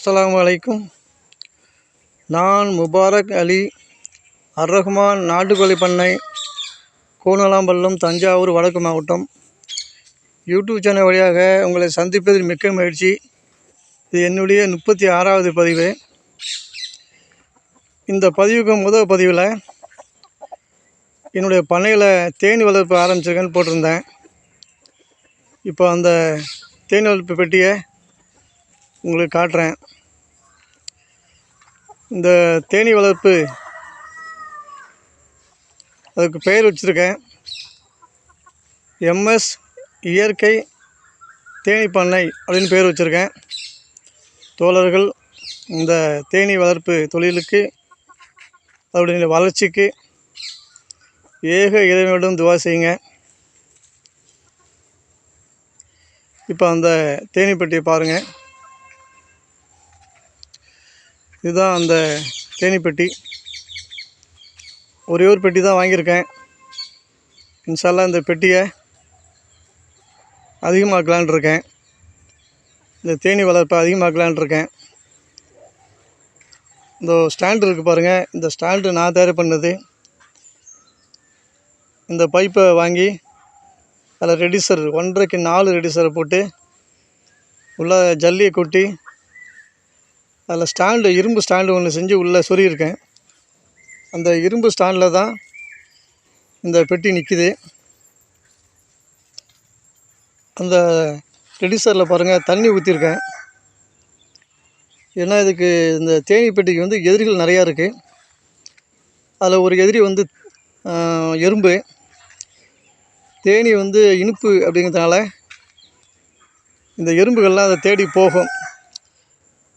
அஸ்லாம் அலைக்கும். நான் முபாரக் அலி அர் ரஹ்மான் நாட்டுக்கோழி பண்ணை கூனலாம்பள்ளம் தஞ்சாவூர் வடக்கு மாவட்டம். யூடியூப் சேனல் வழியாக உங்களை சந்திப்பதில் மிக்க மகிழ்ச்சி. இது என்னுடைய முப்பத்தி ஆறாவது பதிவு. இந்த பதிவுக்கு முதல் பதிவில் என்னுடைய பண்ணையில் தேனி வளர்ப்பு ஆரம்பிச்சிருக்கேன்னு போட்டிருந்தேன். இப்போ அந்த தேனி வளர்ப்பு பெட்டியை உங்களுக்கு காட்டுறேன். இந்த தேனி வளர்ப்பு அதுக்கு பெயர் வச்சுருக்கேன். எம்எஸ் இயற்கை தேனி பண்ணை அப்படின்னு பேர் வச்சுருக்கேன். தோழர்கள் இந்த தேனி வளர்ப்பு தொழிலுக்கு அதனுடைய வளர்ச்சிக்கு ஏக இறைவனிடம் துவா செய்யுங்க. இப்போ அந்த தேனி பெட்டியை பாருங்கள் இதுதான் அந்த தேனி பெட்டி ஒரே ஒரு பெட்டி தான் வாங்கியிருக்கேன். இன்ஷால்லாம் இந்த பெட்டியை அதிகமாக்கலான் இருக்கேன் இந்த தேனி வளர்ப்பை அதிகமாக்கலான் இருக்கேன் இந்த ஸ்டாண்டு இருக்குது பாருங்கள் இந்த ஸ்டாண்டு நான் தயார் பண்ணது. இந்த பைப்பை வாங்கி அதில் ரெடிசர் ஒன்றரைக்கு நாலு ரெடிசரை போட்டு உள்ள ஜல்லியை கொட்டி அதில் ஸ்டாண்டு இரும்பு ஸ்டாண்டு ஒன்று செஞ்சு உள்ளே சொருகியிருக்கேன். அந்த இரும்பு ஸ்டாண்டில் தான் இந்த பெட்டி நிற்கிது அந்த ரெடிசரில் பாருங்கள் தண்ணி ஊற்றிருக்கேன் ஏன்னா இதுக்கு இந்த தேனி பெட்டிக்கு வந்து எதிரிகள் நிறையா இருக்குது அதில் ஒரு எதிரி வந்து எறும்பு. தேனி வந்து இனிப்பு அப்படிங்கிறதுனால இந்த எறும்புகள்லாம் அதை தேடி போகும்.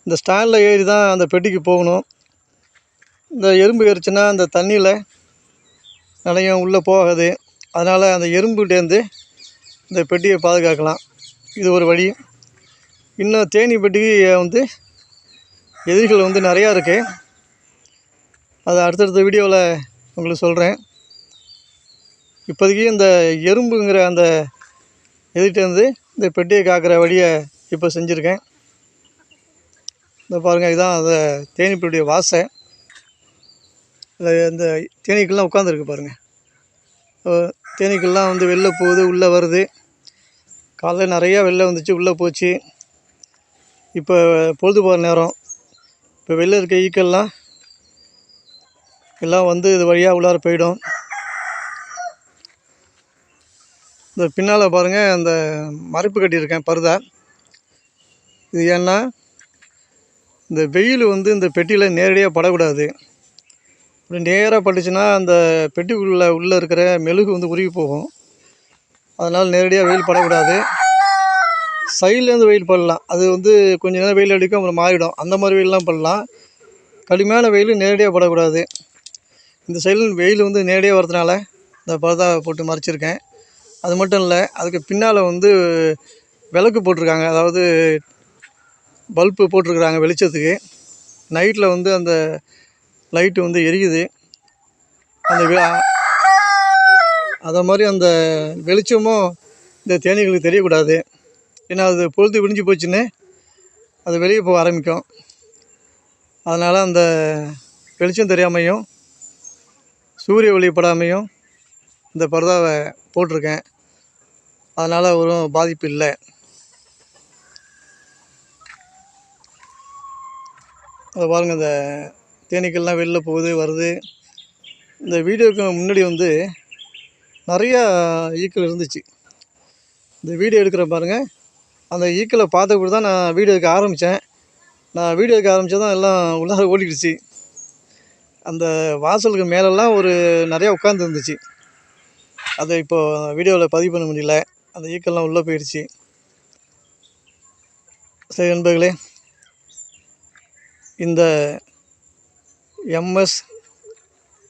இந்த ஸ்டாண்டில் ஏறி தான் அந்த பெட்டிக்கு போகணும். இந்த எறும்பு ஏறிச்சுன்னா அந்த தண்ணியில் நிலையம் உள்ளே போகாது. அதனால் அந்த எறும்புகிட்டேருந்து இந்த பெட்டியை பாதுகாக்கலாம். இது ஒரு வழி. இன்னும் தேனி பெட்டிக்கு வந்து எதிரிகள் வந்து நிறையா இருக்குது அதை அடுத்தடுத்த வீடியோவில் உங்களுக்கு சொல்கிறேன் இப்போதைக்கு இந்த எறும்புங்கிற அந்த எதிர்கிட்டேருந்து இந்த பெட்டியை காக்கிற வழியை இப்போ செஞ்சுருக்கேன். இந்த பாருங்கள் இதுதான் அந்த தேனீப்பெட்டியுடைய வாசை. இதில் இந்த தேனீக்கள்லாம் உட்காந்துருக்கு பாருங்கள் தேனீக்கள்லாம் வந்து வெளில போகுது உள்ளே வருது. காலைல நிறையா வெளில வந்துச்சு உள்ளே போச்சு. இப்போ பொழுது போகிற நேரம். இப்போ வெளில இருக்க ஈக்கள்லாம் எல்லாம் வந்து இது வழியாக உள்ளார போயிடும். இந்த பின்னால் பாருங்கள் அந்த மறைப்பு கட்டியிருக்கேன் பருதா. இது ஏன்னா இந்த வெயில் வந்து இந்த பெட்டியில் நேரடியாக படக்கூடாது. அப்படி நேராக பட்டுச்சுன்னா அந்த பெட்டிக்குள்ளே உள்ளே இருக்கிற மெழுகு வந்து உருகி போகும். அதனால் நேரடியாக வெயில் படக்கூடாது. சைட்லேருந்து வெயில் படலாம். அது வந்து கொஞ்ச நேரம் வெயில் அடிக்கும் அப்புறம் மாறிடும். அந்த மாதிரி வெயிலெலாம் படலாம். கடுமையான வெயில் நேரடியாக படக்கூடாது. இந்த சைடில் வெயில் வந்து நேரடியாக வரதுனால இந்த பரதா போட்டு மறைச்சிருக்கேன். அது மட்டும் இல்லை அதுக்கு பின்னால் வந்து விளக்கு போட்டிருக்காங்க. அதாவது பல்பு போட்டிருக்குறாங்க வெளிச்சத்துக்கு. நைட்டில் வந்து அந்த லைட்டு வந்து எரியுது. அந்த அதை மாதிரி அந்த வெளிச்சமும் இந்த தேனீகளுக்கு தெரியக்கூடாது. ஏன்னா அது பொழுது விடிஞ்சு போச்சுன்னு அது வெளியே போக ஆரம்பிக்கும். அதனால் அந்த வெளிச்சம் தெரியாமையும் சூரிய ஒளிப்படாமையும் இந்த பரதாவை போட்டிருக்கேன். அதனால் ஒரு பாதிப்பு இல்லை. அதை பாருங்கள் இந்த தேனீக்கள்லாம் வெளில போகுது வருது. இந்த வீடியோக்கு முன்னாடி வந்து நிறையா ஈக்கள் இருந்துச்சு. இந்த வீடியோ எடுக்கிற பாருங்கள் அந்த ஈக்களை பார்த்த தான் நான் வீடியோ எடுக்க ஆரம்பித்தேன். நான் வீடியோ எடுக்க ஆரம்பித்ததான் எல்லாம் உள்ளார ஓடிடுச்சு. அந்த வாசலுக்கு மேலெல்லாம் ஒரு நிறையா உட்காந்துருந்துச்சு அதை இப்போது வீடியோவில் பதிவு பண்ண முடியல. அந்த ஈக்கெல்லாம் உள்ளே போயிடுச்சு. சரி நண்பர்களே இந்த எம்எஸ்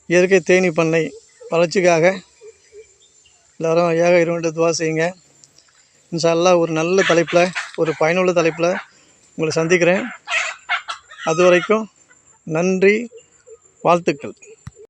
இயற்கை தேனி பண்ணை வளர்ச்சிக்காக எல்லோரும் ஏக இருவன்ட்டு துவா செய்யுங்க. இன்ஷா ஒரு நல்ல தலைப்பில் ஒரு பயனுள்ள தலைப்பில் உங்களை சந்திக்கிறேன். அது வரைக்கும் நன்றி வாழ்த்துக்கள்.